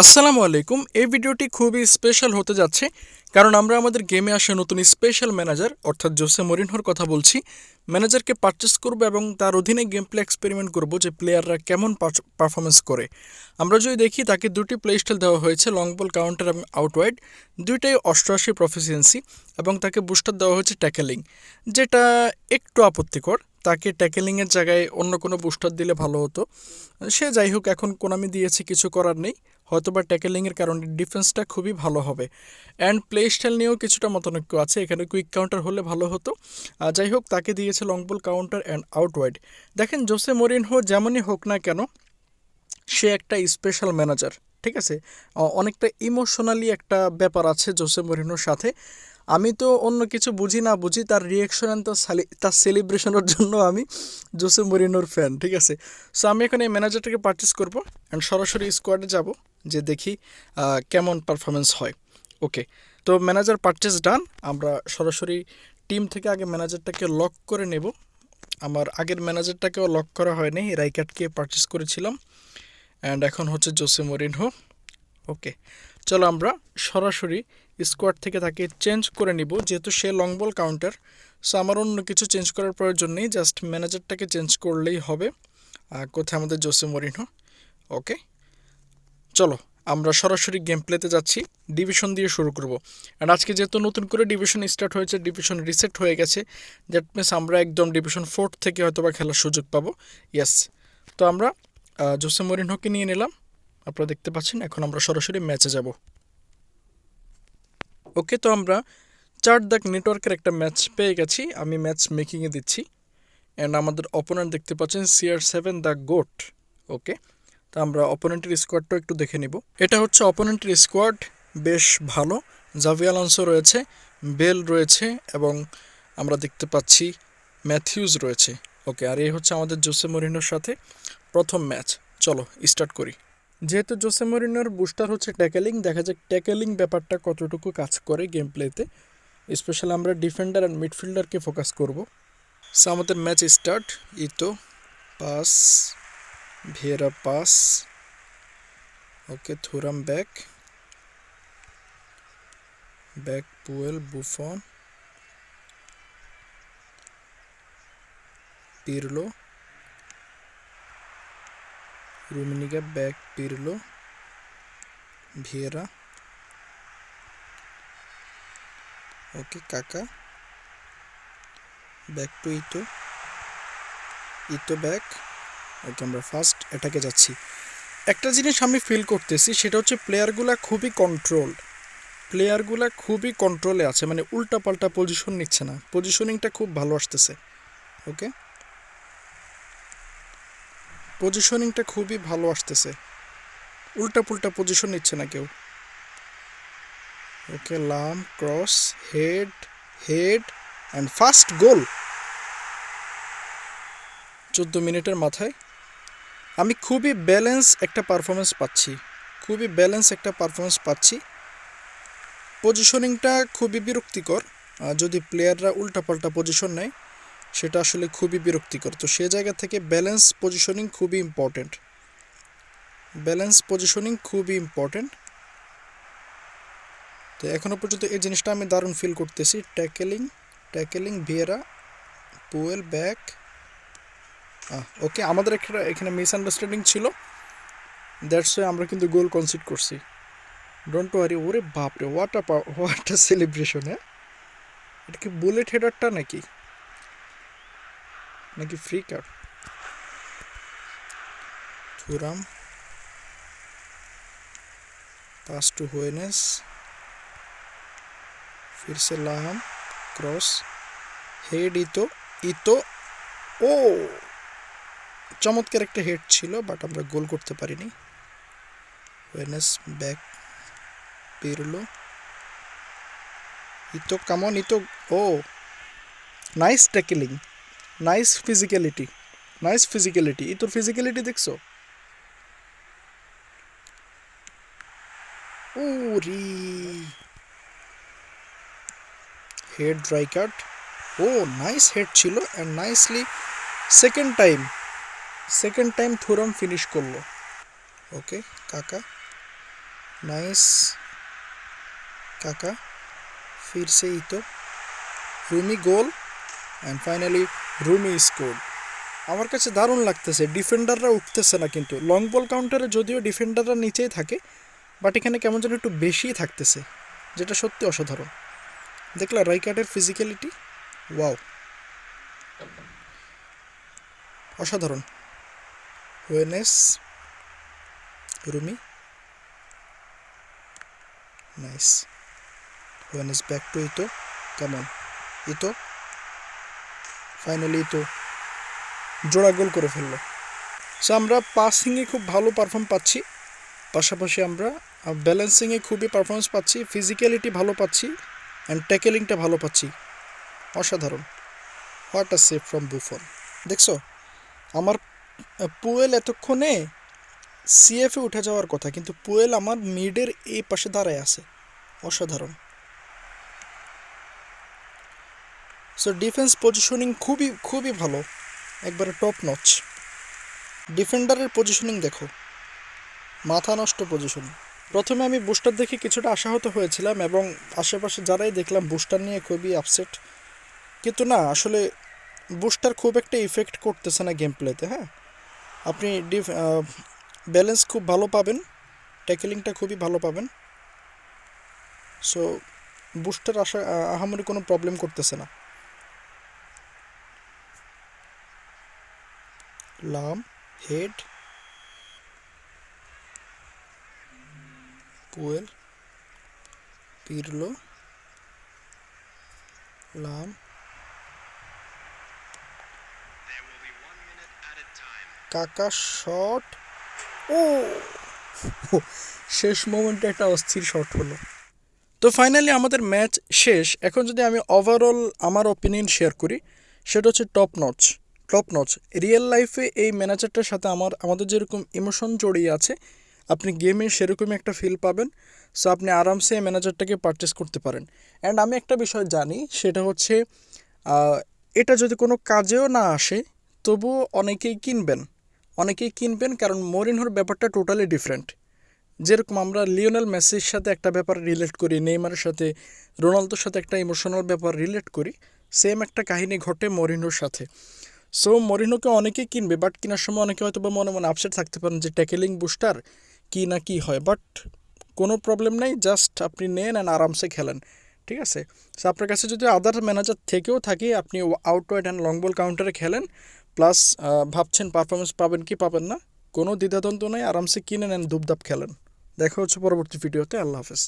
আসসালামু আলাইকুম। এই ভিডিওটি খুবই স্পেশাল হতে যাচ্ছে কারণ আমরা আমাদের গেমে আসা নতুন স্পেশাল ম্যানেজার অর্থাৎ জোসে মরিনহোর কথা বলছি। ম্যানেজারকে পারচেস করব এবং তার অধীনে গেম প্লে এক্সপেরিমেন্ট করব যে প্লেয়াররা কেমন পারফরমেন্স করে। আমরা যদি দেখি, তাকে দুটি প্লে স্টাইল দেওয়া হয়েছে লং বল কাউন্টার এবং আউটওয়াইড দুইটাই অষ্টআশি প্রফিসিয়েন্সি এবং তাকে বুস্টার দেওয়া হয়েছে ট্যাকেলিং যেটা একটু আপত্তিকর। তাকে ট্যাকেলিংয়ের জায়গায় অন্য কোনো বুস্টার দিলে ভালো হতো। সে যাই হোক, এখন কোনামি দিয়েছে, কিছু করার নেই। হয়তো বা ট্যাকেলিংয়ের কারণে ডিফেন্সটা খুবই ভালো হবে। অ্যান্ড প্লে স্টাইল নিয়েও কিছুটা মতানৈক্য আছে। এখানে কুইক কাউন্টার হলে ভালো হতো। যাই হোক, তাকে দিয়েছে long ball counter and out wide দেখেন, জোসে মরিনহো যেমনই হোক না কেন, সে একটা স্পেশাল ম্যানেজার, ঠিক আছে? অনেকটা ইমোশনালি একটা ব্যাপার আছে জোসে মরিনোর সাথে। আমি তো অন্য কিছু বুঝি না বুঝি, তার রিয়েকশন অ্যান্ড তার সালি- তার সেলিব্রেশনের জন্য আমি জোসে মরিনোর ফ্যান ঠিক আছে? সো আমি এখন এই ম্যানেজারটাকে পারচেস করব অ্যান্ড সরাসরি স্কোয়াডে যাব। যে দেখি কেমন পারফরমেন্স হয়। ওকে তো ম্যানেজার পারচেস ডান আমরা সরাসরি টিম থেকে আগে ম্যানেজারটাকে লক করে নেব। আমার আগের ম্যানেজারটাকেও লক করা হয়নি, রাইকাটকে পারচেস করেছিলাম। অ্যান্ড এখন হচ্ছে জোসে মরিনহো ওকে চলো আমরা সরাসরি স্কোয়াড থেকে তাকে চেঞ্জ করে নিব, যেহেতু সে লং বল কাউন্টার সো আমার অন্য কিছু চেঞ্জ করার প্রয়োজন নেই জাস্ট ম্যানেজারটাকে চেঞ্জ করলেই হবে। কোথায় আমাদের জোসে মরিনহো ওকে চলো, আমরা সরাসরি গেম প্লেতে যাচ্ছি ডিভিশন দিয়ে শুরু করব। আর আজকে যেহেতু নতুন করে ডিভিশন স্টার্ট হয়েছে ডিভিশন রিসেট হয়ে গেছে দ্যাট মিনস আমরা একদম ডিভিশন ফোর্থ থেকে হয়তো বা খেলার সুযোগ পাবো। ইয়েস তো আমরা জোসে মরিনহোকে নিয়ে নিলাম। আপনারা দেখতে পাচ্ছেন, এখন আমরা সরাসরি ম্যাচে যাব। ওকে তো আমরা চার দাগ নেটওয়ার্কের একটা ম্যাচ পেয়ে গেছি। আমি ম্যাচ মেকিংয়ে দিচ্ছি। অ্যান্ড আমাদের অপোনেন্ট দেখতে পাচ্ছেন CR seven the goat okay তা আমরা অপোনেন্টের স্কোয়াডটাও একটু দেখে নিব। এটা হচ্ছে অপোনেন্টের স্কোয়াড বেশ ভালো। জাভিয়ালান্সো রয়েছে বেল রয়েছে এবং আমরা দেখতে পাচ্ছি ম্যাথিউজ রয়েছে। ওকে আর এই হচ্ছে আমাদের জোসে মরিনোর সাথে প্রথম ম্যাচ চলো স্টার্ট করি। যেহেতু জোসে মরিনোর বুস্টার হচ্ছে ট্যাকেলিং দেখা যাক ট্যাকেলিং ব্যাপারটা কতটুকু কাজ করে গেম প্লেতে স্পেশালি আমরা ডিফেন্ডার অ্যান্ড মিডফিল্ডারকে ফোকাস করব। সো আমাদের match start Eto'o pass Vieira pass okay Thuram back back Puyol Buffon Pirlo Rummenigge back Pirlo Vieira okay Kaka back to Eto'o Eto'o back okay আমরা first এটাকে যাচ্ছি। একটা জিনিস আমি ফিল করতেছি, সেটা হচ্ছে প্লেয়ারগুলা খুবই কন্ট্রোলড প্লেয়ারগুলা খুবই কন্ট্রোলে আছে মানে উল্টাপাল্টা পজিশন নিচ্ছে না। পজিশনিংটা খুব ভালো আসতেছে ওকে পজিশনিংটা খুবই ভালো আসতেছে। উল্টা পুল্টা পজিশন নিচ্ছে না কেউ। Okay Lahm cross head head and first goal চোদ্দ মিনিটের মাথায় আমি খুবই ব্যালেন্স একটা পারফরমেন্স পাচ্ছি। খুবই ব্যালেন্স একটা পারফরমেন্স পাচ্ছি। পজিশনিংটা খুবই বিরক্তিকর। যদি প্লেয়াররা উল্টাপাল্টা পজিশন নেয়, সেটা আসলে খুবই বিরক্তিকর। তো সে জায়গা থেকে ব্যালেন্স পজিশনিং খুবই ইম্পর্ট্যান্ট ব্যালেন্স পজিশনিং খুবই ইম্পর্ট্যান্ট তো এখনও পর্যন্ত এই জিনিসটা আমি দারুণ ফিল করতেছি। Tackling tackling Vieira Puel back ওকে আমাদের একটা এখানে মিসআন্ডারস্ট্যান্ডিং ছিল দ্যাটস আমরা কিন্তু গোল কনসিড করছি ডোন্ট ওয়ারি ওরে বাপরে what a what a celebration হ্যাঁ এটা কি বুলেট হেডারটা নাকি নাকি free card Thuram pass to हुएनेस फिर से लाहम क्रॉस হেড ইতো ইতো ও চমৎকার একটা হেড ছিল বাট আমরা গোল করতে পারিনি। Hoeness back Pirlo. Eto'o come on Eto'o O nice tackling nice physicality nice physicality ইতোর physicality দেখছ? ওরে হেড ড্রাই কাট ও নাইস হেড ছিল and nicely second time second time Thuram finish করল। Okay Kaka. Nice Kaka ফির সে Eto'o. Rummy goal and finally Rummy score আমার কাছে দারুণ লাগতেছে ডিফেন্ডাররা উঠতেছে না কিন্তু। লং বল কাউন্টারে যদিও ডিফেন্ডাররা নিচেই থাকে বাট এখানে কেমন যেন একটু বেশিই থাকতেছে, যেটা সত্যি অসাধারণ। দেখলা রাইকার্ডের ফিজিক্যালিটি ওয়াও অসাধারণ। Hoeness Rummy nice Hoeness back to Eto'o কেমন ইতো ফাইনালি ইতো জোড়া গোল করে ফেলল। সো আমরা পাসিংয়ে খুব ভালো পারফর্ম পাচ্ছি। পাশাপাশি আমরা ব্যালেন্সিংয়ে খুবই পারফরমেন্স পাচ্ছি। ফিজিক্যালিটি ভালো পাচ্ছি অ্যান্ড ট্যাকেলিংটা ভালো পাচ্ছি। অসাধারণ। What a save from Buffon দেখছ? আমার পুয়েল এতক্ষণে সিএফে উঠে যাওয়ার কথা, কিন্তু পুয়েল আমার মিডের এই পাশে দাঁড়ায় আছে। অসাধারণ। সো ডিফেন্স পজিশনিং খুবই খুবই ভালো। একবারে টপ নচ ডিফেন্ডারের পজিশনিং দেখো। মাথা নষ্ট পজিশনিং প্রথমে আমি বুস্টার দেখে কিছুটা আশাহত হয়েছিলাম এবং আশেপাশে যারাই দেখলাম বুস্টার নিয়ে খুবই আপসেট কিন্তু না, আসলে বুস্টার খুব একটা ইফেক্ট করতেছে না গেম প্লেতে হ্যাঁ? আপনি ডিফ ব্যালেন্স খুব ভালো পাবেন ট্যাকেলিংটা খুবই ভালো পাবেন। সো বুস্টার আশা আ- আহামরি কোনো প্রবলেম করতেছে না। লাম হেড পুয়েল পিরলো লাম কাকা শট ও। শেষ মোমেন্টে একটা অস্থির শট হলো। তো ফাইনালি আমাদের ম্যাচ শেষ। এখন যদি আমি ওভারঅল আমার ওপিনিয়ন শেয়ার করি, সেটা হচ্ছে top notch top notch real লাইফে এই ম্যানেজারটার সাথে আমার, আমাদের যেরকম ইমোশন জড়িয়ে আছে, আপনি গেমে সেরকমই একটা ফিল পাবেন। সো আপনি আরামসে এই ম্যানেজারটাকে পারচেস করতে পারেন। অ্যান্ড আমি একটা বিষয় জানি, সেটা হচ্ছে এটা যদি কোনো কাজেও না আসে, তবুও অনেকেই কিনবেন। অনেকেই কিনবেন, কারণ মরিনহোর ব্যাপারটা টোটালি ডিফারেন্ট যেরকম আমরা লিওনেল মেসির সাথে একটা ব্যাপার রিলেট করি, নেইমারের সাথে, রোনালদোর সাথে একটা ইমোশনাল ব্যাপার রিলেট করি সেম একটা কাহিনী ঘটে মরিনোর সাথে। সো মরিনোকে অনেকেই কিনবে বাট কেনার সময় অনেকে হয়তো বা মনে মনে আপসেট থাকতে পারেন যে ট্যাকেলিং বুস্টার কি না কি হয় বাট কোনো প্রবলেম নেই জাস্ট আপনি নেন অ্যান্ড আরামসে খেলেন, ঠিক আছে? সো আপনার কাছে যদি আদার ম্যানেজার থেকেও থাকে, আপনি out wide and long ball কাউন্টারে খেলেন প্লাস ভাবছেন পারফরমেন্স পাবেন কি পাবেন না? কোনো দ্বিধাদ্বন্দ্ব নেই, আরামসে কিনে নেন, ধূপধাপ খেলেন। দেখা হচ্ছে পরবর্তী ভিডিওতে আল্লাহ হাফেজ।